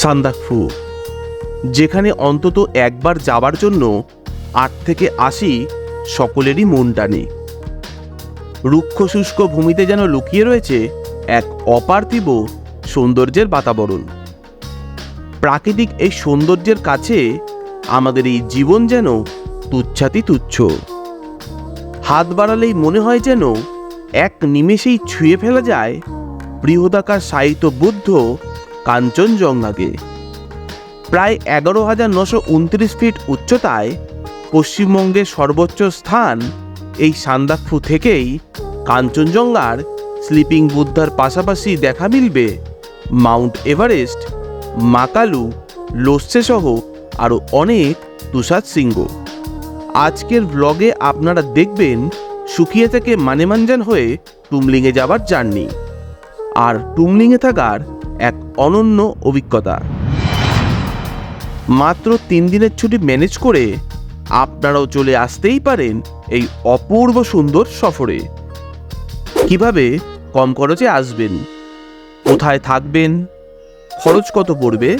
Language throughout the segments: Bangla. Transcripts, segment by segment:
সান্দাকফু যেখানে অন্তত একবার যাবার জন্য আট থেকে আশি সকলেরই মন টানে। রুক্ষ শুষ্ক ভূমিতে যেন লুকিয়ে রয়েছে এক অপার্থিব সৌন্দর্যের বাতাবরণ। প্রাকৃতিক এই সৌন্দর্যের কাছে আমাদের এই জীবন যেন তুচ্ছাতি তুচ্ছ। হাত বাড়ালেই মনে হয় যেন এক নিমেষেই ছুঁয়ে ফেলা যায় বৃহদাকার সাহিত্য বুদ্ধ কাঞ্চনজঙ্ঘাকে। প্রায় এগারো হাজার নশো উনত্রিশ ফিট উচ্চতায় পশ্চিমবঙ্গের সর্বোচ্চ স্থান এই সান্দাকফু থেকেই কাঞ্চনজঙ্ঘার স্লিপিং বুদ্ধার পাশাপাশি দেখা মিলবে মাউন্ট এভারেস্ট, মাকালু লোসে সহ আরও অনেক তুষার শৃঙ্গ। আজকের ব্লগে আপনারা দেখবেন সুখিয়া থেকে মানেমাঞ্জান হয়ে টুমলিংয়ে যাবার জার্নি আর টুমলিংয়ে থাকার এক অনন্য অভিজ্ঞতা। মাত্র তিন দিনের ছুটি ম্যানেজ করে আপনারাও চলে আসতেই পারেন এই অপূর্ব সুন্দর সফরে। কীভাবে? কম খরচে আসবেন। কোথায় থাকবেন? খরচ কত পড়বে?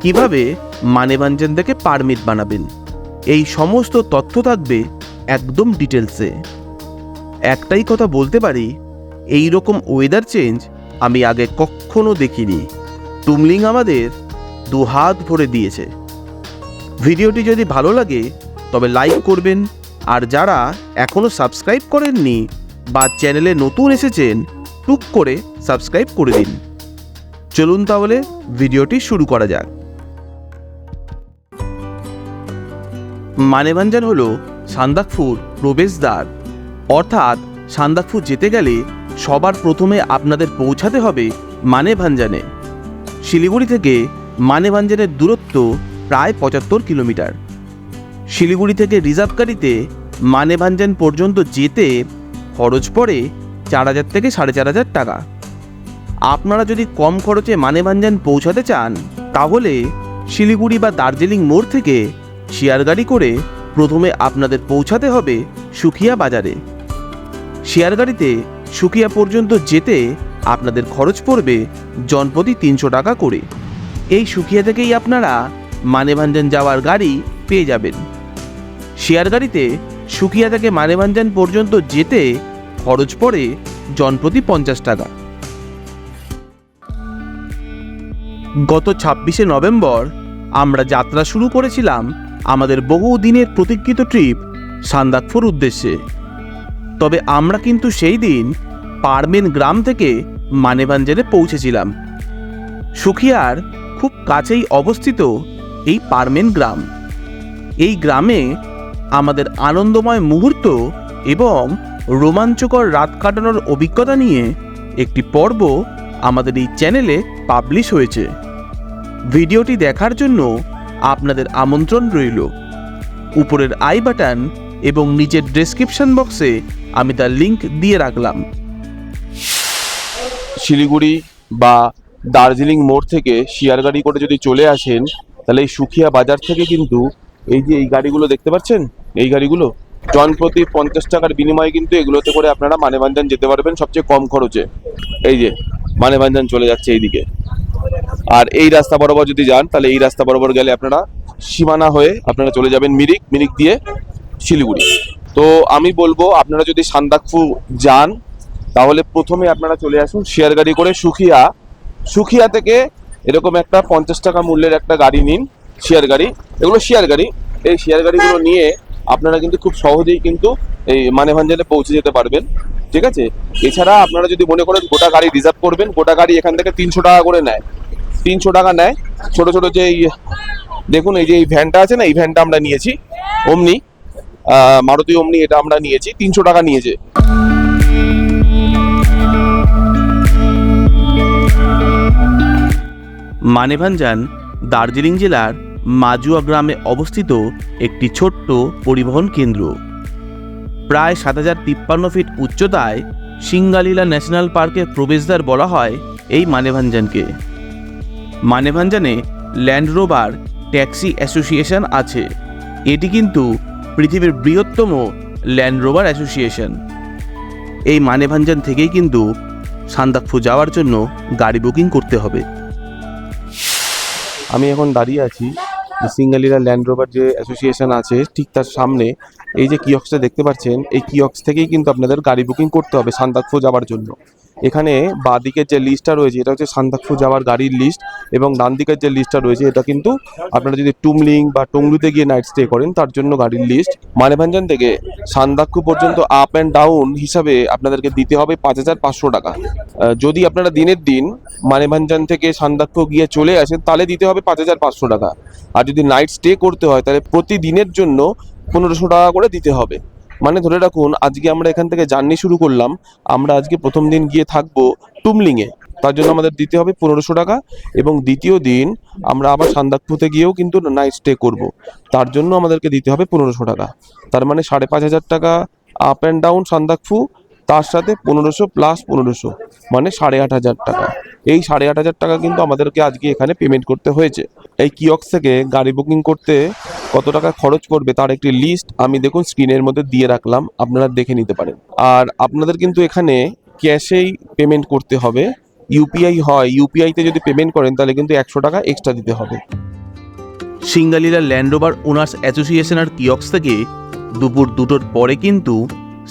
কীভাবে মানেবাঞ্জন থেকে পারমিট বানাবেন? এই সমস্ত তথ্য থাকবে একদম ডিটেলসে। একটাই কথা বলতে পারি এই রকম ওয়েদার চেঞ্জ আমি আগে কখনো দেখিনি। টুমলিং আমাদের দু হাত ভরে দিয়েছে। ভিডিওটি যদি ভালো লাগে, তবে লাইক করবেন, আর যারা এখনও সাবস্ক্রাইব করেননি বা চ্যানেলে নতুন এসেছেন, টুক করে সাবস্ক্রাইব করে দিন। চলুন তাহলে ভিডিওটি শুরু করা যাক। মানেভাঞ্জান হল সান্দাকফুর প্রবেশদ্বার। অর্থাৎ সান্দাকফু যেতে গেলে সবার প্রথমে আপনাদের পৌঁছাতে হবে মানে ভাঞ্জানে শিলিগুড়ি থেকে মানে ভাঞ্জানের দূরত্ব প্রায় পঁচাত্তর কিলোমিটার। শিলিগুড়ি থেকে রিজার্ভ গাড়িতে মানেভাঞ্জান পর্যন্ত যেতে খরচ পড়ে চার হাজার থেকে সাড়ে চার হাজার টাকা। আপনারা যদি কম খরচে মানে ভাঞ্জান পৌঁছাতে চান, তাহলে শিলিগুড়ি বা দার্জিলিং মোড় থেকে শেয়ার গাড়ি করে প্রথমে আপনাদের পৌঁছাতে হবে সুখিয়া বাজারে। শেয়ার গাড়িতে সুখিয়া পর্যন্ত যেতে আপনাদের খরচ পড়বে জনপ্রতি তিনশো টাকা করে। এই সুখিয়া থেকেই আপনারা মানেভাঞ্জন যাওয়ার গাড়ি পেয়ে যাবেন। শেয়ার গাড়িতে সুখিয়া থেকে মানেভাঞ্জন পর্যন্ত যেতে খরচ পড়ে জনপ্রতি পঞ্চাশ টাকা। গত ছাব্বিশে নভেম্বর আমরা যাত্রা শুরু করেছিলাম আমাদের বহু দিনের প্রতীক্ষিত ট্রিপ সান্দাকফুর উদ্দেশ্যে। তবে আমরা কিন্তু সেই দিন পারমেন গ্রাম থেকে মানেভাঞ্জনে পৌঁছেছিলাম। সুখিয়ার খুব কাছেই অবস্থিত এই পারমেন গ্রাম। এই গ্রামে আমাদের আনন্দময় মুহূর্ত এবং রোমাঞ্চকর রাত কাটানোর অভিজ্ঞতা নিয়ে একটি পর্ব আমাদের এই চ্যানেলে পাবলিশ হয়েছে। ভিডিওটি দেখার জন্য আপনাদের আমন্ত্রণ রইল। উপরের আই বাটন এবং নিচের ডেসক্রিপশন বক্সে আমি তার লিঙ্ক দিয়ে রাখলাম। শিলিগুড়ি বা দার্জিলিং মোড় থেকে শিয়ার গাড়ি করে যদি চলে আসেন, তাহলে এই সুখিয়া বাজার থেকে কিন্তু এই যে এই গাড়িগুলো দেখতে পাচ্ছেন? এই গাড়িগুলো জনপ্রতি পঞ্চাশ টাকার বিনিময়ে কিন্তু এগুলোতে করে আপনারা মানেবাঞ্জান যেতে পারবেন সবচেয়ে কম খরচে। এই যে মানেবাঞ্জান চলে যাচ্ছে এইদিকে। আর এই রাস্তা বরাবর যদি যান, তাহলে এই রাস্তা বরাবর গেলে আপনারা সীমানা হয়ে আপনারা চলে যাবেন মিরিক মিরিক দিয়ে শিলিগুড়ি। তো আমি বলব আপনারা যদি সান্দাকফু যান তাহলে প্রথমে আপনারা চলে আসুন শেয়ার গাড়ি করে সুখিয়া। সুখিয়া থেকে এরকম একটা পঞ্চাশ টাকা মূল্যের একটা গাড়ি নিন শেয়ার গাড়ি এগুলো শেয়ার গাড়ি এই শেয়ার গাড়িগুলো নিয়ে আপনারা কিন্তু খুব সহজেই কিন্তু এই মানেভাঞ্জনে পৌঁছে যেতে পারবেন ঠিক আছে? এছাড়া আপনারা যদি মনে করেন গোটা গাড়ি রিজার্ভ করবেন গোটা গাড়ি এখান থেকে তিনশো টাকা করে নেয়। তিনশো টাকা নেয়। ছোট ছোট যে এই দেখুন এই যে এই ভ্যানটা আছে না এই ভ্যানটা আমরা নিয়েছি অমনি। মারুতি অমনি এটা আমরা নিয়েছি, তিনশো টাকা নিয়েছে। মানেভাঞ্জান দার্জিলিং জেলার মাজুয়া গ্রামে অবস্থিত একটি ছোট্ট পরিবহন কেন্দ্র। প্রায় সাত হাজার তিপ্পান্ন ফিট উচ্চতায় সিঙ্গালীলা ন্যাশনাল পার্কের প্রবেশদ্বার বলা হয় এই মানেভাঞ্জানকে মানেভাঞ্জানে ল্যান্ড রোভার ট্যাক্সি অ্যাসোসিয়েশন আছে। এটি কিন্তু পৃথিবীর বৃহত্তম ল্যান্ড রোভার অ্যাসোসিয়েশন এই মানেভাঞ্জান থেকেই কিন্তু সান্দাকফু যাওয়ার জন্য গাড়ি বুকিং করতে হবে। আমি এখন দাঁড়িয়ে আছি সিঙ্গালিরা ল্যান্ড রোভার যে অ্যাসোসিয়েশন আছে, ঠিক তার সামনে। এই যে কিয়ক্সটা দেখতে পাচ্ছেন, এই কিয়ক্স থেকেই কিন্তু আপনাদের গাড়ি বুকিং করতে হবে সান্দাকফু যাওয়ার জন্য। এখানে বাঁদিকের যে লিস্টটা রয়েছে, এটা হচ্ছে সান্দাকফু যাওয়ার গাড়ির লিস্ট এবং ডান দিকের যে লিস্টটা রয়েছে, এটা কিন্তু আপনারা যদি টুমলিং বা টংলুতে গিয়ে নাইট স্টে করেন, তার জন্য গাড়ির লিস্ট মানেভাঞ্জন থেকে সান্দাকফু পর্যন্ত আপ অ্যান্ড ডাউন হিসাবে আপনাদেরকে দিতে হবে পাঁচ হাজার পাঁচশো টাকা। যদি আপনারা দিনের দিন মানেভাঞ্জান থেকে সান্দাকফু গিয়ে চলে আসেন, তাহলে দিতে হবে পাঁচ হাজার পাঁচশো টাকা। আর যদি নাইট স্টে করতে হয়, তাহলে প্রতিদিনের জন্য পনেরোশো টাকা করে দিতে হবে। মানে ধরে রাখুন, আজকে আমরা এখান থেকে জার্নি শুরু করলাম। আমরা আজকে প্রথম দিন গিয়ে থাকব টুমলিংয়ে। তার জন্য আমাদের দিতে হবে পনেরোশো টাকা এবং দ্বিতীয় দিন আমরা আবার সান্দাকফুতে গিয়েও কিন্তু নাইট স্টে করব। তার জন্য আমাদেরকে দিতে হবে পনেরোশো টাকা। তার মানে সাড়ে পাঁচ হাজার টাকা আপ অ্যান্ড ডাউন সান্দাকফু, তার সাথে পনেরোশো প্লাস পনেরোশো মানে সাড়ে আট হাজার টাকা। এই সাড়ে আট হাজার টাকা কিন্তু আমাদেরকে আজকে এখানে পেমেন্ট করতে হয়েছে। এই কিয়ক্স থেকে গাড়ি বুকিং করতে কত টাকা খরচ করবে তার একটি লিস্ট আমি দেখুন স্ক্রিনের মধ্যে দিয়ে রাখলাম, আপনারা দেখে নিতে পারেন। আর আপনাদের কিন্তু এখানে ক্যাশেই পেমেন্ট করতে হবে। ইউপিআই হয় ইউপিআইতে যদি পেমেন্ট করেন তাহলে কিন্তু একশো টাকা এক্সট্রা দিতে হবে। সিঙ্গালিরা ল্যান্ড রোভার ওনার্স অ্যাসোসিয়েশনের কিয়ক্স থেকে দুপুর দুটোর পরে কিন্তু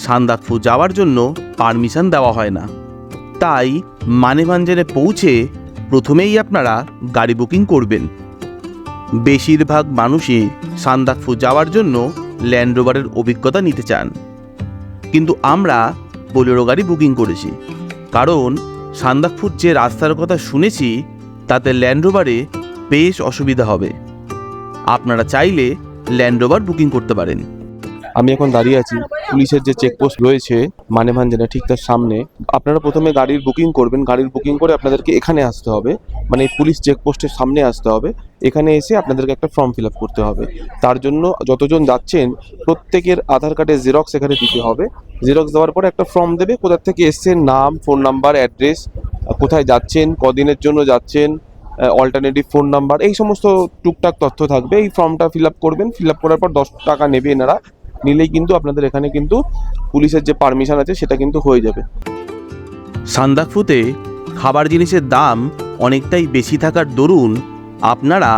সান্দাকফু যাওয়ার জন্য পারমিশন দেওয়া হয় না। তাই মানেভাঞ্জনে পৌঁছে প্রথমেই আপনারা গাড়ি বুকিং করবেন। বেশিরভাগ মানুষই সান্দাকফু যাওয়ার জন্য ল্যান্ড রোভারের অভিজ্ঞতা নিতে চান। কিন্তু আমরা বোলেরো গাড়ি বুকিং করেছি। কারণ সান্দাকফুর যে রাস্তার কথা শুনেছি, তাতে ল্যান্ড রোভারে বেশ অসুবিধা হবে। আপনারা চাইলে ল্যান্ড রোভার বুকিং করতে পারেন। আমি এখন দাঁড়িয়ে আছি। পুলিশের যে চেকপোস্ট রয়েছে মানে মানেভাঞ্জনা ঠিক তার সামনে, আপনারা প্রথমে গাড়ির বুকিং করবেন। গাড়ির বুকিং করে আপনাদেরকে এখানে আসতে হবে। মানে পুলিশ চেকপোস্টের সামনে আসতে হবে। এখানে এসে আপনাদেরকে একটা ফর্ম ফিল আপ করতে হবে। তার জন্য যতজন যাচ্ছেন, প্রত্যেকের আধার কার্ডের জেরক্স এখানে দিতে হবে। জেরক্স দেওয়ার পরে একটা ফর্ম দেবে কোথা থেকে এসছেন, নাম ফোন নাম্বার অ্যাড্রেস কোথায় যাচ্ছেন, কদিনের জন্য যাচ্ছেন অল্টারনেটিভ ফোন নাম্বার এই সমস্ত টুকটাক তথ্য থাকবে। এই ফর্মটা ফিল আপ করবেন। ফিল আপ করার পর দশ টাকা নেবে এনারা। নিলেই কিন্তু আপনাদের এখানে কিন্তু পুলিশের যে পারমিশন আছে সেটা কিন্তু হয়ে যাবে। সান্দাকফুতে খাবার জিনিসের দাম অনেকটাই বেশি থাকার দরুন আপনারা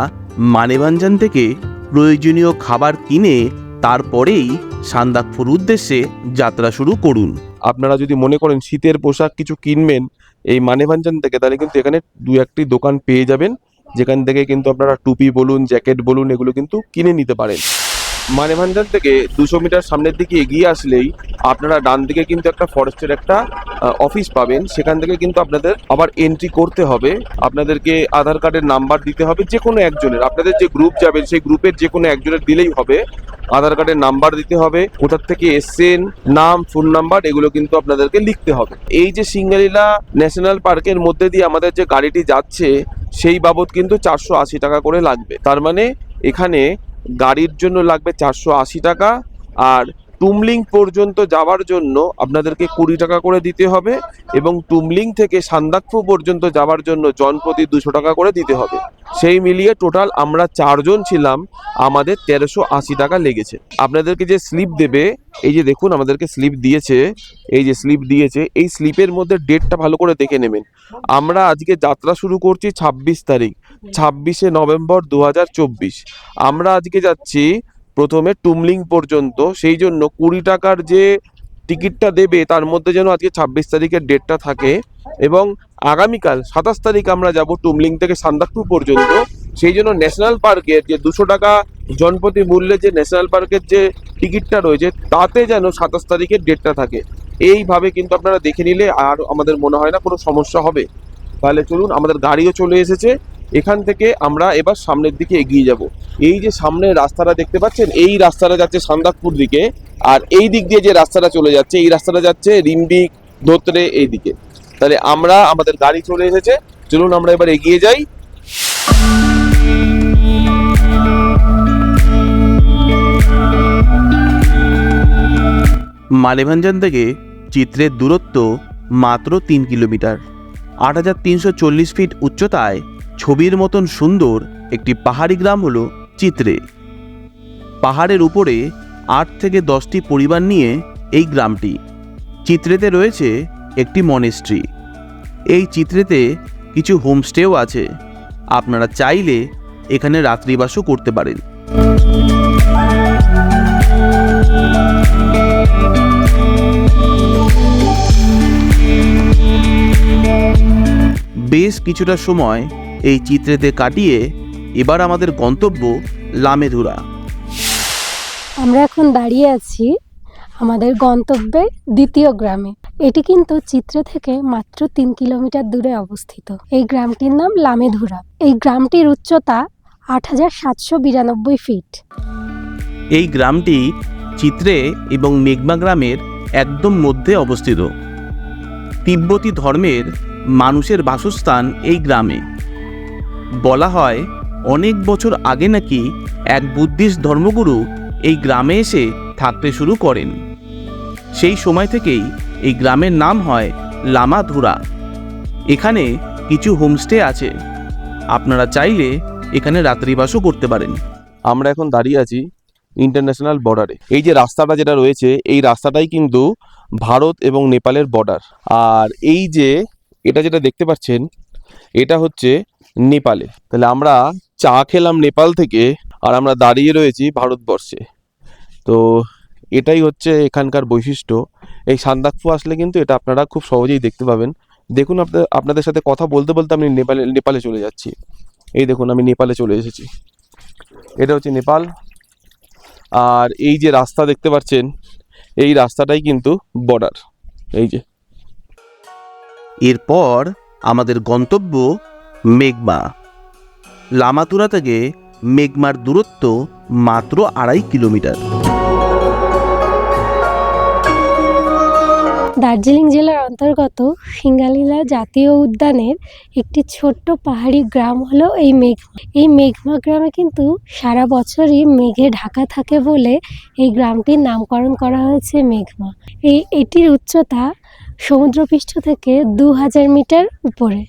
মানেভাঞ্জান থেকে প্রয়োজনীয় খাবার কিনে তারপরেই সান্দাকফুর উদ্দেশ্যে যাত্রা শুরু করুন। আপনারা যদি মনে করেন শীতের পোশাক কিছু কিনবেন এই মানেভাঞ্জান থেকে তাহলে কিন্তু এখানে দু একটি দোকান পেয়ে যাবেন যেখান থেকে কিন্তু আপনারা টুপি বলুন জ্যাকেট বলুন এগুলো কিন্তু কিনে নিতে পারেন। মানেভাঞ্জান থেকে দুশো মিটার সামনের দিকে এগিয়ে আসলেই আপনারা ডান দিকে কিন্তু একটা ফরেস্টের একটা অফিস পাবেন। সেখান থেকে কিন্তু আপনাদের আবার এন্ট্রি করতে হবে। আপনাদেরকে আধার কার্ডের নাম্বার দিতে হবে যে কোনো একজনের। আপনাদের যে গ্রুপ যাবেন, সেই গ্রুপের যে কোনো একজনের দিলেই হবে। আধার কার্ডের নাম্বার দিতে হবে। কোথার থেকে এসছেন, নাম ফোন নাম্বার এগুলো কিন্তু আপনাদেরকে লিখতে হবে। এই যে সিঙ্গালীলা ন্যাশনাল পার্কের মধ্যে দিয়ে আমাদের যে গাড়িটি যাচ্ছে, সেই বাবদ কিন্তু চারশো আশি টাকা করে লাগবে। তার মানে এখানে গাড়ির জন্য লাগবে চারশো আশি টাকা আর টুমলিং পর্যন্ত যাওয়ার জন্য আপনাদেরকে কুড়ি টাকা করে দিতে হবে এবং টুমলিং থেকে সান্দাকফু পর্যন্ত যাওয়ার জন্য জনপ্রতি দুশো টাকা করে দিতে হবে। সেই মিলিয়ে টোটাল আমরা চারজন ছিলাম, আমাদের তেরোশো আশি টাকা লেগেছে। আপনাদেরকে যে স্লিপ দেবে, এই যে দেখুন আমাদেরকে স্লিপ দিয়েছে, এই যে স্লিপ দিয়েছে, এই স্লিপের মধ্যে ডেটটা ভালো করে দেখে নেবেন। আমরা আজকে যাত্রা শুরু করছি ছাব্বিশ তারিখ, ছাব্বিশে নভেম্বর দু হাজার চব্বিশ। আমরা আজকে যাচ্ছি প্রথমে টুমলিং পর্যন্ত, সেই জন্য কুড়ি টাকার যে টিকিটটা দেবে, তার মধ্যে যেন আজকে ছাব্বিশ তারিখের ডেটটা থাকে। এবং আগামীকাল সাতাশ তারিখ আমরা যাব টুমলিং থেকে সান্দাকফু পর্যন্ত। সেই জন্য ন্যাশনাল পার্কের যে দুশো টাকা জনপ্রতি মূল্যে যে ন্যাশনাল পার্কের যে টিকিটটা রয়েছে, তাতে যেন সাতাশ তারিখের ডেটটা থাকে। এইভাবে কিন্তু আপনারা দেখে নিলে আর আমাদের মনে হয় না কোনো সমস্যা হবে। তাহলে চলুন, আমাদের গাড়িও চলে এসেছে। এখান থেকে আমরা এবার সামনের দিকে এগিয়ে যাব। এই যে সামনের রাস্তাটা দেখতে পাচ্ছেন, এই রাস্তাটা যাচ্ছে সান্দাকপুর দিকে, আর এই দিক দিয়ে যে রাস্তাটা চলে যাচ্ছে, এই রাস্তাটা যাচ্ছে রিম্বিক ধোত্রে এই দিকে তাহলে আমরা, আমাদের গাড়ি চলে এসেছে, চলুন আমরা এবার এগিয়ে যাই। মালেভাঞ্জান থেকে চিত্রের দূরত্ব মাত্র তিন কিলোমিটার। আট হাজার তিনশো চল্লিশ ফিট উচ্চতায় ছবির মতন সুন্দর একটি পাহাড়ি গ্রাম হল চিত্রে। পাহাড়ের উপরে আট থেকে দশটি পরিবার নিয়ে এই গ্রামটি। চিত্রেতে রয়েছে একটি মনেস্ট্রি। এই চিত্রেতে কিছু হোমস্টেও আছে। আপনারা চাইলে এখানে রাত্রিবাসও করতে পারেন। বেশ কিছুটা সময় এই চিত্রেতে কাটিয়ে এবার আমাদের গন্তব্য লামেধুরা। আমরা এখন দাঁড়িয়ে আছি আমাদের গন্তব্যের দ্বিতীয় গ্রামে। এটি কিন্তু চিত্র থেকে মাত্র তিন কিলোমিটার দূরে অবস্থিত। এই গ্রামটির নাম লামেধুরা। এই গ্রামটির উচ্চতা আট হাজার সাতশো বিরানব্বই ফিট। এই গ্রামটি চিত্রে এবং মেঘমা গ্রামের একদম মধ্যে অবস্থিত। তিব্বতী ধর্মের মানুষের বাসস্থান এই গ্রামে। বলা হয়, অনেক বছর আগে নাকি এক বুদ্ধিস্ট ধর্মগুরু এই গ্রামে এসে থাকতে শুরু করেন। সেই সময় থেকেই এই গ্রামের নাম হয় লামাধুরা। এখানে কিছু হোমস্টে আছে। আপনারা চাইলে এখানে রাত্রিবাসও করতে পারেন। আমরা এখন দাঁড়িয়ে আছি ইন্টারন্যাশনাল বর্ডারে এই যে রাস্তাটা যেটা রয়েছে, এই রাস্তাটাই কিন্তু ভারত এবং নেপালের বর্ডার। আর এই যে এটা যেটা দেখতে পাচ্ছেন, এটা হচ্ছে নেপালে। তাহলে আমরা চা খেলাম নেপাল থেকে আর আমরা দাঁড়িয়ে রয়েছি ভারতবর্ষে। তো এটাই হচ্ছে এখানকার বৈশিষ্ট্য। এই সান্দাকফু আসলে কিন্তু এটা আপনারা খুব সহজেই দেখতে পাবেন। দেখুন আপনাদের আপনাদের সাথে কথা বলতে বলতে আমি নেপালে নেপালে চলে যাচ্ছি। এই দেখুন আমি নেপালে চলে এসেছি। এটা হচ্ছে নেপাল। আর এই যে রাস্তা দেখতে পাচ্ছেন, এই রাস্তাটাই কিন্তু বর্ডার। এই যে। এরপর আমাদের গন্তব্য মেঘমা। লামাতুরা থেকে মেঘমার দূরত্ব মাত্র আড়াই কিলোমিটার। দার্জিলিং জেলার অন্তর্গত সিঙ্গালীলা জাতীয় উদ্যানের একটি ছোট্ট পাহাড়ি গ্রাম হলো এই মেঘমা। এই মেঘমা গ্রামে কিন্তু সারা বছরই মেঘে ঢাকা থাকে বলে এই গ্রামটির নামকরণ করা হয়েছে মেঘমা। এই, এটির উচ্চতা সমুদ্রপৃষ্ঠ থেকে দু হাজার মিটার উপরে।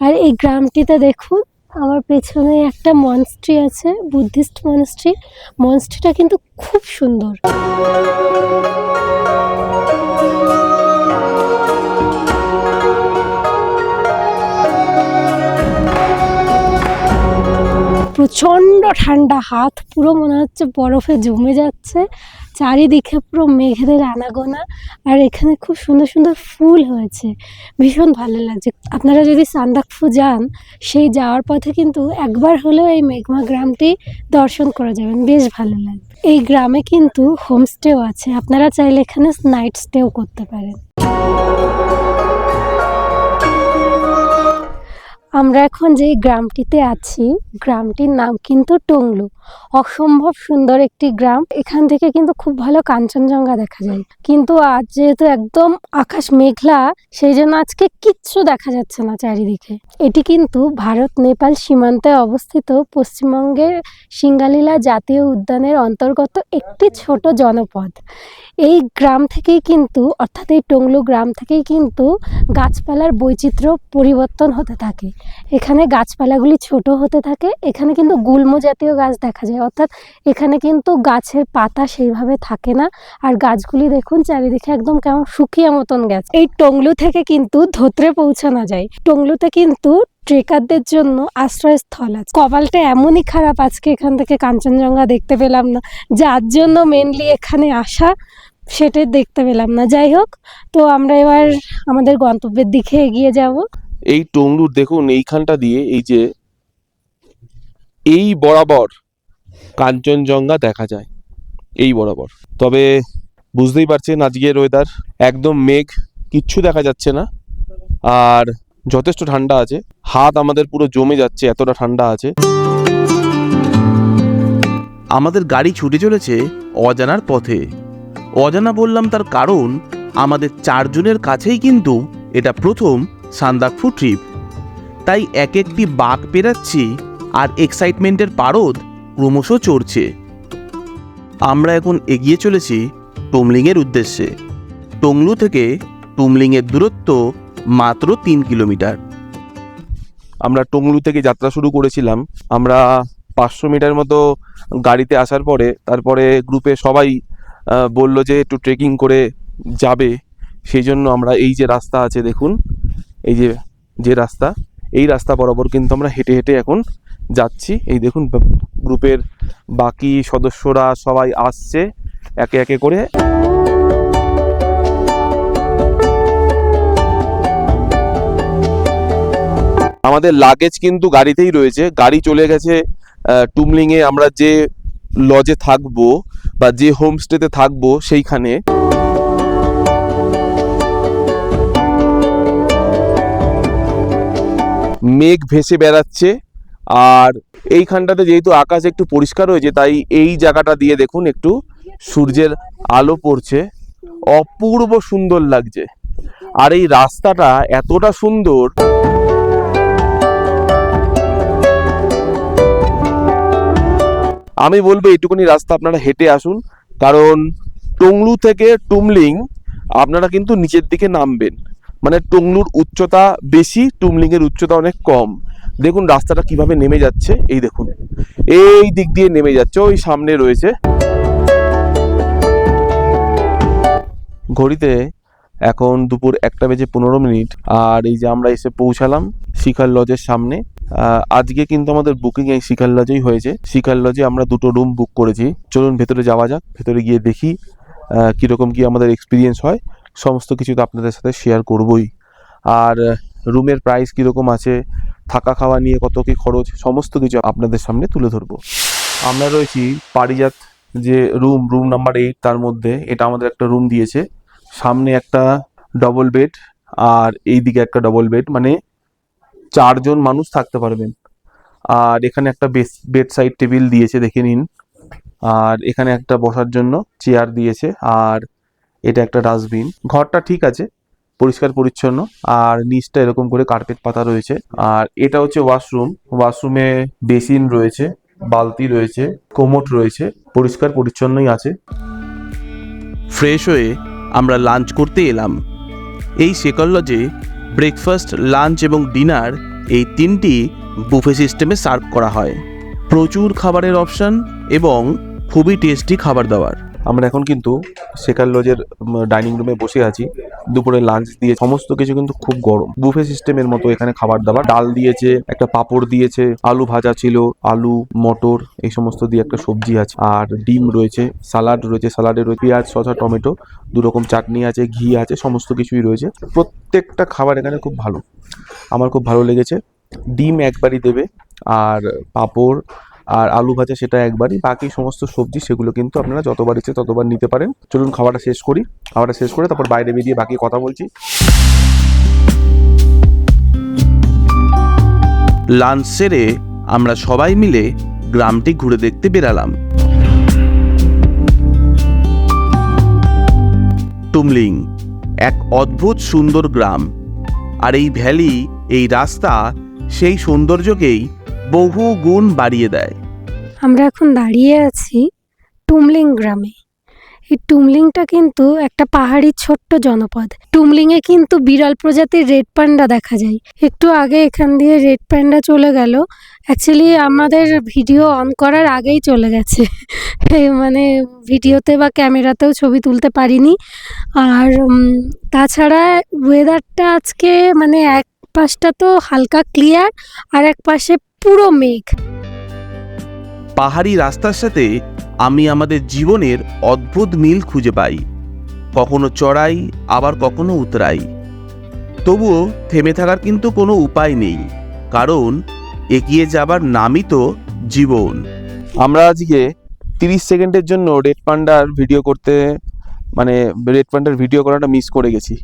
আর এই গ্রামটিতে দেখুন, আমার পেছনে একটা মনস্ট্রি আছে বুদ্ধিস্ট মনস্ট্রি মনস্ট্রিটা কিন্তু খুব সুন্দর। প্রচণ্ড ঠান্ডা, হাত পুরো মনে হচ্ছে বরফে জমে যাচ্ছে। চারিদিকে পুরো মেঘেদের আনাগোনা। আর এখানে খুব সুন্দর সুন্দর ফুল হয়েছে। ভীষণ ভালো লাগছে। আপনারা যদি সান্দাকফু যান, সেই যাওয়ার পথে কিন্তু একবার হলেও এই মেঘমা গ্রামটি দর্শন করে যাবেন। বেশ ভালো লাগবে। এই গ্রামে কিন্তু হোমস্টেও আছে। আপনারা চাইলে এখানে নাইট স্টেও করতে পারেন। আমরা এখন যে গ্রামটিতে আছি, গ্রামটির নাম কিন্তু টংলু। অসম্ভব সুন্দর একটি গ্রাম। এখান থেকে কিন্তু খুব ভালো কাঞ্চনজঙ্ঘা দেখা যায়। কিন্তু আজ যেহেতু একদম আকাশ মেঘলা, সেই জন্য আজকে কিচ্ছু দেখা যাচ্ছে না চারিদিকে। এটি কিন্তু ভারত, নেপাল সীমান্তে অবস্থিত পশ্চিমবঙ্গের সিঙ্গালীলা জাতীয় উদ্যানের অন্তর্গত একটি ছোট জনপদ। এই গ্রাম থেকেই কিন্তু, অর্থাৎ এই টংলু গ্রাম থেকেই কিন্তু গাছপালার বৈচিত্র্য পরিবর্তন হতে থাকে। এখানে গাছপালাগুলি ছোট হতে থাকে, এখানে কিন্তু গুল্ম জাতীয় গাছ দেখা যায়, অর্থাৎ এখানে কিন্তু গাছের পাতা সেইভাবে থাকে না। আর গাছগুলি দেখুন চারিদিকে একদম কেমন শুকিয়ে মতন গেছে। এই টংলু থেকে কিন্তু ধোত্রে পৌঁছানো যায়। টংলুতে কিন্তু ট্রেকারদের জন্য আশ্রয়স্থল আছে। কপালটা এমনই খারাপ আজকে এখান থেকে কাঞ্চনজঙ্ঘা দেখতে পেলাম না। যার জন্য মেনলি এখানে আসা সেটাই দেখতে পেলাম না। যাই হোক, তো আমরা এবার আমাদের গন্তব্যের দিকে এগিয়ে যাব। এই টংলুর দেখুন এইখানটা দিয়ে এই যে এই বরাবর কাঞ্চনজঙ্ঘা দেখা যায়, এই বরাবর। তবে বুঝতেই পারছেন আজকের ওয়েদার একদম মেঘ, কিচ্ছু দেখা যাচ্ছে না। আর যথেষ্ট ঠান্ডা আছে, হাত আমাদের পুরো জমে যাচ্ছে, এতটা ঠান্ডা আছে। আমাদের গাড়ি ছুটে চলেছে অজানার পথে। অজানা বললাম তার কারণ, আমাদের চারজনের কাছেই কিন্তু এটা প্রথম সান্দাকফু ট্রিপ। তাই এক একটি বাঘ পেরাচ্ছি আর এক্সাইটমেন্টের পারদ ক্রমশ চড়ছে। আমরা এখন এগিয়ে চলেছি টুমলিংয়ের উদ্দেশ্যে। টংলু থেকে টুমলিংয়ের দূরত্ব মাত্র তিন কিলোমিটার। আমরা টংলু থেকে যাত্রা শুরু করেছিলাম। আমরা পাঁচশো মিটার মতো গাড়িতে আসার পরে, তারপরে গ্রুপে সবাই বলল যে একটু ট্রেকিং করে যাবে। সেই জন্য আমরা এই যে রাস্তা আছে, দেখুন এই যে যে রাস্তা, এই রাস্তা বরাবর কিন্তু আমরা হেঁটে হেঁটে এখন যাচ্ছি। এই দেখুন গ্রুপের বাকি সদস্যরা সবাই আসছে একে একে করে। আমাদের লাগেজ কিন্তু গাড়িতেই রয়েছে। গাড়ি চলে গেছে টুমলিং এ আমরা যে লজে থাকব বা যে হোমস্টেতে থাকব সেইখানে। মেঘ ভেসে বেড়াচ্ছে। আর এইখানটাতে যেহেতু আকাশ একটু পরিষ্কার হয়েছে তাই এই জায়গাটা দিয়ে দেখুন একটু সূর্যের আলো পড়ছে। অপূর্ব সুন্দর লাগছে। আর এই রাস্তাটা এতটা সুন্দর। আমি বলব এইটুকুনি রাস্তা আপনারা হেঁটে আসুন। কারণ টংলু থেকে টুমলিং আপনারা কিন্তু নিচের দিকে নামবেন। মানে টংলুর উচ্চতা বেশি টুমলিং এর উচ্চতা অনেক কম। দেখুন রাস্তাটা কীভাবে নেমে যাচ্ছে, এই দেখুন। এই দিক দিয়ে নেমে যাচ্ছে, ওই সামনে রয়েছে। ঘড়িতে এখন দুপুর একটা বেজে পনেরো মিনিট, আর এই যে আমরা এসে পৌঁছালাম শিখার লজের সামনে। আজকে কিন্তু আমাদের বুকিং এই শিখার লজেই হয়েছে। শিখার লজে আমরা দুটো রুম বুক করেছি। চলুন ভেতরে যাওয়া যাক, ভেতরে গিয়ে দেখি কীরকম কি আমাদের এক্সপিরিয়েন্স হয়। সমস্ত কিছু তো আপনাদের সাথে শেয়ার করবই। আর রুমের প্রাইস কীরকম আছে, থাকা খাওয়া নিয়ে কত কী খরচ, সমস্ত কিছু আপনাদের সামনে তুলে ধরবো। আমরা রয়েছি পারিজাত যে রুম রুম নাম্বার এইট তার মধ্যে, এটা আমাদের একটা রুম দিয়েছে। সামনে একটা ডবল বেড আর এই দিকে একটা ডবল বেড মানে চারজন মানুষ থাকতে পারবেন। আর এখানে একটা বেড সাইড টেবিল দিয়েছে, দেখে নিন। আর এখানে একটা বসার জন্য চেয়ার দিয়েছে। আর এটা একটা ডাস্টবিন। ঘরটা ঠিক আছে, পরিষ্কার, পরিচ্ছন্ন, আর নিচটা এরকম করে কার্পেট পাতা রয়েছে। আর এটা হচ্ছে ওয়াশরুম ওয়াশরুমে বেসিন রয়েছে, বালতি রয়েছে, কোমোট রয়েছে, পরিষ্কার, পরিচ্ছন্নই আছে। ফ্রেশ হয়ে আমরা লাঞ্চ করতে এলাম। এই সেকল লজে ব্রেকফাস্ট লাঞ্চ এবং ডিনার এই তিনটি বুফে সিস্টেমে সার্ভ করা হয়। প্রচুর খাবারের অপশন এবং খুবই টেস্টি খাবার দাবার। আমরা এখন কিন্তু সেকার লজের ডাইনিং রুমে বসে আছি। দুপুরে লাঞ্চ দিয়ে সমস্ত কিছু কিন্তু খুব গরম। বুফে সিস্টেমের মতো এখানে খাবার দাবার। ডাল দিয়েছে, একটা পাঁপড় দিয়েছে, আলু ভাজা ছিল, আলু, মটর, এই সমস্ত দিয়ে একটা সবজি আছে। আর ডিম রয়েছে, সালাড রয়েছে, সালাডে রয়েছে পেঁয়াজ, শসা, টমেটো দু রকম চাটনি আছে, ঘি আছে, সমস্ত কিছুই রয়েছে। প্রত্যেকটা খাবার এখানে খুব ভালো। আমার খুব ভালো লেগেছে। ডিম একবারই দেবে, আর পাঁপড় আর আলু ভাজা সেটা একবারই, বাকি সমস্ত সবজি সেগুলো কিন্তু আপনারা যতবার ইচ্ছে ততবার নিতে পারেন। চলুন খাওয়াটা শেষ করি। খাওয়াটা শেষ করে তারপর বাইরে বেরিয়ে বাকি কথা বলছি। লাঞ্চ সেরে আমরা সবাই মিলে গ্রামটি ঘুরে দেখতে বেরালাম। টুমলিং এক অদ্ভুত সুন্দর গ্রাম। আর এই ভ্যালি, এই রাস্তা, সেই সৌন্দর্যকেই বহু গুণ বাড়িয়ে দেয়। আমরা এখন দাঁড়িয়ে আছি টুমলিং গ্রামে। এই টুমলিংটা কিন্তু একটা পাহাড়ি ছোট্ট জনপদ। টুমলিংয়ে কিন্তু বিরল প্রজাতির রেড পান্ডা দেখা যায়। একটু আগে এখান দিয়ে রেড পান্ডা চলে গেল। অ্যাকচুয়ালি আমাদের ভিডিও অন করার আগেই চলে গেছে। মানে ভিডিওতে বা ক্যামেরাতেও ছবি তুলতে পারিনি। আর তাছাড়া ওয়েদারটা আজকে মানে এক পাশটা তো হালকা ক্লিয়ার আর এক পাশে পুরো মেঘ। পাহাড়ি রাস্তার সাথে আমি আমাদের জীবনের অদ্ভুত মিল খুঁজে পাই। কখনো চড়াই, আবার কখনো উতরাই। তবুও থেমে থাকার কিন্তু কোনো উপায় নেই, কারণ এগিয়ে যাবার নামই তো জীবন। আমরা আজকে তিরিশ সেকেন্ডের জন্য রেড পান্ডার ভিডিও করতে মানে রেড পান্ডার ভিডিও করাটা মিস করে গেছি।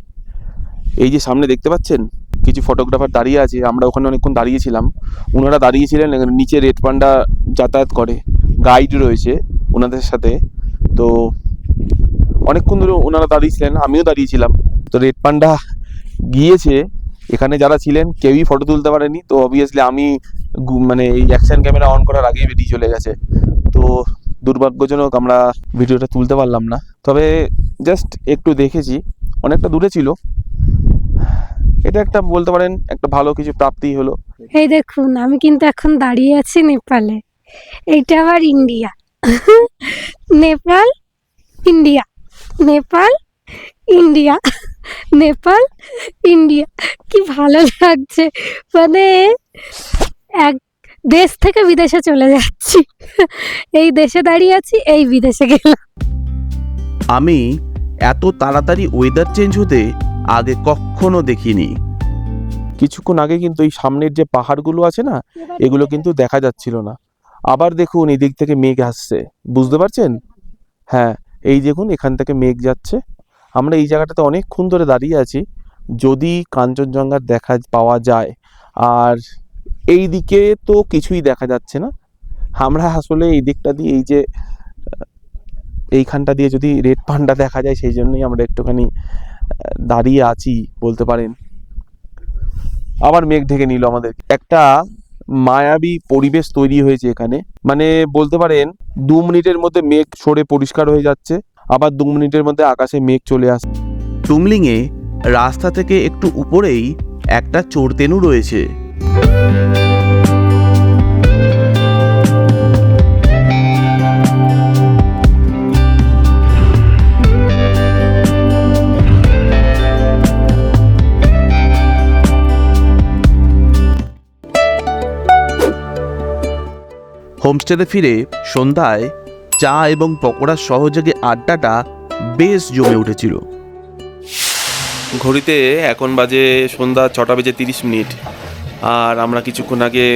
এই যে সামনে দেখতে পাচ্ছেন? কিছু ফটোগ্রাফার দাঁড়িয়ে আছে, আমরা ওখানে অনেকক্ষণ দাঁড়িয়েছিলাম। ওনারা দাঁড়িয়েছিলেন নিচে রেড পান্ডা যাতায়াত করে গাইড রয়েছে ওনাদের সাথে। তো অনেকক্ষণ ধরে ওনারা দাঁড়িয়েছিলেন, আমিও দাঁড়িয়েছিলাম। তো রেড পান্ডা গিয়েছে, এখানে যারা ছিলেন কেউই ফটো তুলতে পারেনি, তো অবভিয়াসলি আমি মানে এই অ্যাকশন ক্যামেরা অন করার আগেই বেরিয়ে চলে গেছে। তো দুর্ভাগ্যজনক আমরা ভিডিওটা তুলতে পারলাম না। তবে জাস্ট একটু দেখেছি, অনেকটা দূরে ছিল। এটা একটা বলতে পারেন একটা ভালো কিছু প্রাপ্তি হলো। এই দেখুন আমি কিন্তু এখন দাঁড়িয়ে আছি নেপালে। এইটা আবার India. Nepal India. Nepal India. Nepal India. কি ভালো লাগছে। মানে এক দেশ থেকে বিদেশে চলে যাচ্ছি। এই দেশে দাঁড়িয়ে আছি এই বিদেশে গেলাম। আমি এত তাড়াতাড়ি ওয়েদার চেঞ্জ হতে আগে কখনো দেখিনি। কিছুক্ষণ আগে কিন্তু এই সামনের যে পাহাড়গুলো আছে না, এগুলো কিন্তু দেখা যাচ্ছিল না। আবার দেখুন এদিক থেকে মেঘ আসছে। বুঝতে পারছেন? হ্যাঁ এই দেখুন এখান থেকে মেঘ যাচ্ছে। আমরা এই জায়গাটাতে অনেকক্ষণ ধরে দাঁড়িয়ে আছি। যদি কাঞ্চনজঙ্ঘার দেখা পাওয়া যায়, আর এই দিকে তো কিছুই দেখা যাচ্ছে না। আমরা আসলে এই দিকটা দিয়ে এই যে এইখানটা দিয়ে যদি রেড পান্ডা দেখা যায়, সেই জন্যই আমরা একটুখানি দাঁড়িয়ে আছি বলতে পারেন। আবার মেঘ ঢেকে নিল আমাদের একটা মায়াবী পরিবেশ তৈরি হয়েছে এখানে। মানে বলতে পারেন, দু মিনিটের মধ্যে মেঘ সরে পরিষ্কার হয়ে যাচ্ছে, আবার দু মিনিটের মধ্যে আকাশে মেঘ চলে আসছে টুমলিংয়ে রাস্তা থেকে একটু উপরেই একটা চোরতেনু রয়েছে। হোমস্টেতে ফিরে সন্ধ্যায় চা এবং পকোড়ার সহযোগে আড্ডাটা বেশ জমে উঠেছিল। ঘড়িতে এখন বাজে সন্ধ্যা ছটা বেজে তিরিশ মিনিট। আর আমরা কিছুক্ষণ আগে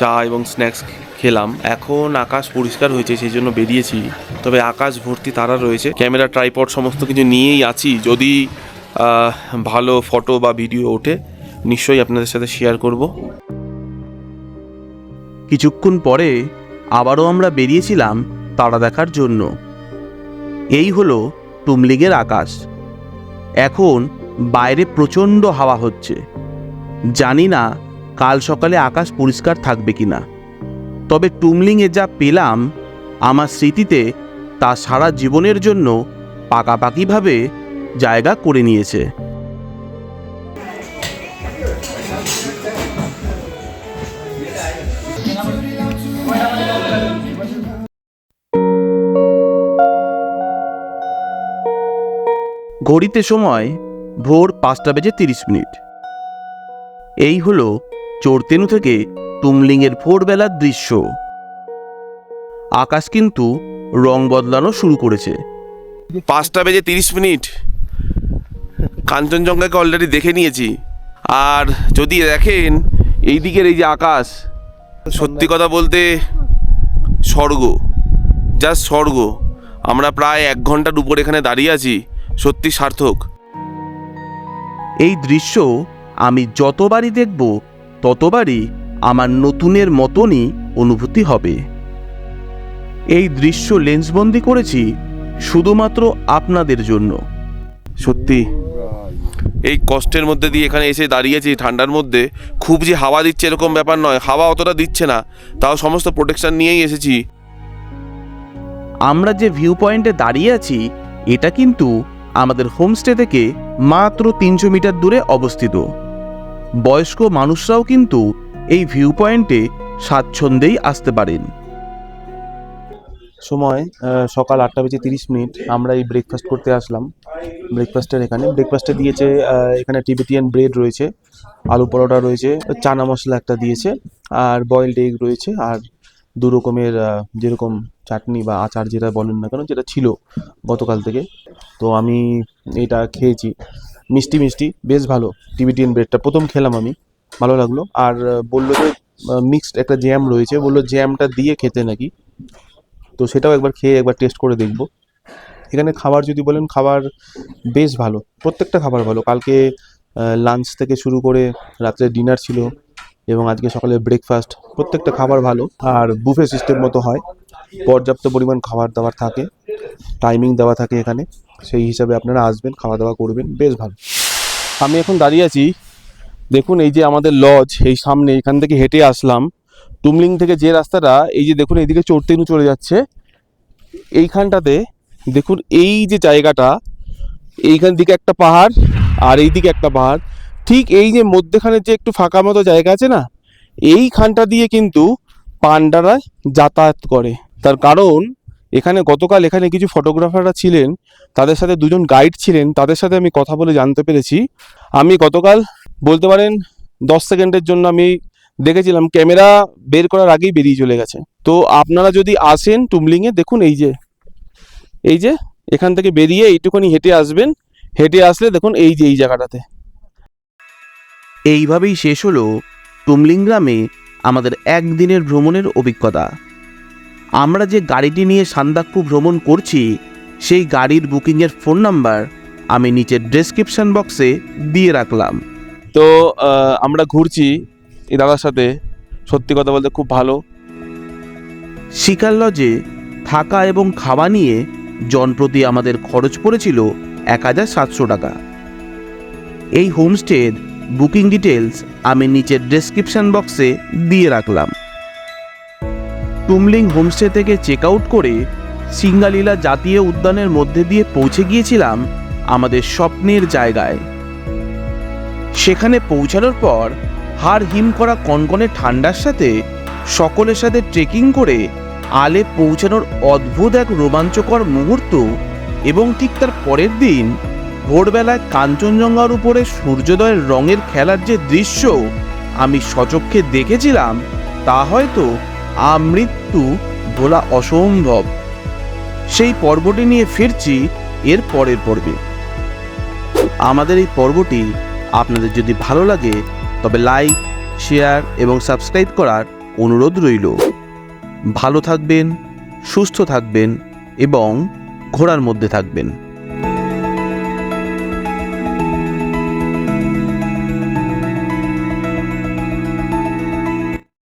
চা এবং স্ন্যাক্স খেলাম। এখন আকাশ পরিষ্কার হয়েছে, সেই জন্য বেরিয়েছি। তবে আকাশ ভর্তি তারা রয়েছে। ক্যামেরা, ট্রাইপড সমস্ত কিছু নিয়েই আছি। যদি ভালো ফটো বা ভিডিও ওঠে, নিশ্চয়ই আপনাদের সাথে শেয়ার করব। কিছুক্ষণ পরে আবারও আমরা বেরিয়েছিলাম তারা দেখার জন্য। এই হলো টুমলিংয়ের আকাশ। এখন বাইরে প্রচণ্ড হাওয়া হচ্ছে। জানি না কাল সকালে আকাশ পরিষ্কার থাকবে কি না তবে টুমলিংয়ে যা পেলাম আমার স্মৃতিতে তা সারা জীবনের জন্য পাকাপাকিভাবে জায়গা করে নিয়েছে। ঘড়িতে সময় ভোর পাঁচটা বেজে তিরিশ মিনিট। এই হলো চোরতেনু থেকে তুমলিংয়ের ভোরবেলার দৃশ্য। আকাশ কিন্তু রং বদলানো শুরু করেছে। পাঁচটা বেজে তিরিশ মিনিট। কাঞ্চনজঙ্ঘাকে অলরেডি দেখে নিয়েছি। আর যদি দেখেন এই দিকের এই যে আকাশ, সত্যি কথা বলতে স্বর্গ জাস্ট স্বর্গ। আমরা প্রায় এক ঘণ্টার উপর এখানে দাঁড়িয়ে আছি। সত্যি সার্থক। এই দৃশ্য আমি যতবারই দেখব ততবারই আমার নতুনের মতনই অনুভূতি হবে। এই দৃশ্য লেন্সবন্দি করেছি শুধুমাত্র আপনাদের জন্য। সত্যি এই কষ্টের মধ্যে দিয়ে এখানে এসে দাঁড়িয়েছি ঠান্ডার মধ্যে। খুব যে হাওয়া দিচ্ছে এরকম ব্যাপার নয় হাওয়া অতটা দিচ্ছে না। তাও সমস্ত প্রোটেকশন নিয়েই এসেছি। আমরা যে ভিউ পয়েন্টে দাঁড়িয়ে আছি এটা কিন্তু আমাদের হোমস্টে থেকে মাত্র তিনশো মিটার দূরে অবস্থিত। বয়স্ক মানুষরাও কিন্তু এই ভিউ পয়েন্টে স্বাচ্ছন্দ্যেই আসতে পারেন। সময় সকাল আটটা বেজে তিরিশ মিনিট। আমরা এই ব্রেকফাস্ট করতে আসলাম। ব্রেকফাস্টের এখানে। ব্রেকফাস্টে দিয়েছে এখানে টিবেটিয়ান ব্রেড রয়েছে, আলু পরোটা রয়েছে, চানা মশলা একটা দিয়েছে, আর বয়েলড এগ রয়েছে, আর দু রকমের যেরকম চাটনি বা আচার যেটা বলেন না কেন, যেটা ছিল গতকাল থেকে। তো আমি এটা খেয়েছি। মিষ্টি মিষ্টি, বেশ ভালো। টিবেটিয়ান ব্রেডটা প্রথম খেলাম আমি। ভালো লাগল। আর বলল যে মিক্সড একটা জ্যাম রয়েছে। বলল জ্যামটা দিয়ে খেতে নাকি। তো সেটাও একবার খেয়ে একবার টেস্ট করে দেখব। এখানে খাবার যদি বলেন, খাবার বেশ ভালো। প্রত্যেকটা খাবার ভালো। কালকে লাঞ্চ থেকে শুরু করে রাত্রে ডিনার ছিল। এবং আজকে সকালে ব্রেকফাস্ট প্রত্যেকটা খাবার ভালো, আর বুফে সিস্টেম মতো হয়। পর্যাপ্ত পরিমাণ খাবার দাবার থাকে টাইমিং দেওয়া থাকে এখানে, সেই হিসাবে আপনারা আসবেন খাওয়া দাওয়া করবেন, বেশ ভালো। আমি এখন দাঁড়িয়ে আছি, দেখুন এই যে আমাদের লজ এই সামনে এখান থেকে হেঁটে আসলাম। টুমলিং থেকে যে রাস্তাটা, এই যে দেখুন এইদিকে চড়তেনু চলে যাচ্ছে। এইখানটাতে দেখুন এই যে জায়গাটা, এইখান দিকে একটা পাহাড়, আর এইদিকে একটা পাহাড়। ঠিক এই যে মধ্যেখানে যে একটু ফাঁকা মতো জায়গা আছে না, এইখানটা দিয়ে কিন্তু পান্ডারা যাতায়াত করে। তার কারণ, এখানে গতকাল এখানে কিছু ফটোগ্রাফাররা ছিলেন, তাদের সাথে দুজন গাইড ছিলেন, তাদের সাথে আমি কথা বলে জানতে পেরেছি। আমি গতকাল, বলতে পারেন, দশ সেকেন্ডের জন্য আমি দেখেছিলাম, ক্যামেরা বের করার আগেই বেরিয়ে চলে গেছে। তো আপনারা যদি আসেন টুমলিংয়ে, দেখুন এই যে এই যে, এখান থেকে বেরিয়ে এইটুকুনি হেঁটে আসবেন। হেঁটে আসলে দেখুন এই যে, এই জায়গাটাতে। এইভাবেই শেষ হলো টুমলিং গ্রামে আমাদের একদিনের ভ্রমণের অভিজ্ঞতা। আমরা যে গাড়িটি নিয়ে সান্দাকফু ভ্রমণ করছি সেই গাড়ির বুকিংয়ের ফোন নাম্বার আমি নিচের ডেসক্রিপশন বক্সে দিয়ে রাখলাম। তো আমরা ঘুরছি এই দাদার সাথে। সত্যি কথা বলতে খুব ভালো। শিকার লজে থাকা এবং খাওয়া নিয়ে জনপ্রতি আমাদের খরচ পড়েছিল এক হাজার সাতশো টাকা। এই হোমস্টের বুকিং ডিটেলস আমি নিচের ডেসক্রিপশন বক্সে দিয়ে রাখলাম। টুমলিং হোমস্টে থেকে চেক আউট করে সিঙ্গালীলা জাতীয় উদ্যানের মধ্যে দিয়ে পৌঁছে গিয়েছিলাম আমাদের স্বপ্নের জায়গায়। সেখানে পৌঁছানোর পর হাড় হিম করা কনকনে ঠান্ডার সাথে সকলের সাথে ট্রেকিং করে আলে পৌঁছানোর অদ্ভুত এক রোমাঞ্চকর মুহূর্ত এবং ঠিক তার পরের দিন ভোরবেলায় কাঞ্চনজঙ্ঘার উপরে সূর্যোদয়ের রঙের খেলার যে দৃশ্য আমি সচক্ষে দেখেছিলাম, তা হয়তো আমৃত্যু ভোলা অসম্ভব। সেই পর্বটি নিয়ে ফিরছি এর পরের পর্বে। আমাদের এই পর্বটি আপনাদের যদি ভালো লাগে, তবে লাইক, শেয়ার এবং সাবস্ক্রাইব করার অনুরোধ রইল। ভালো থাকবেন, সুস্থ থাকবেন এবং ঘোড়ার মধ্যে থাকবেন।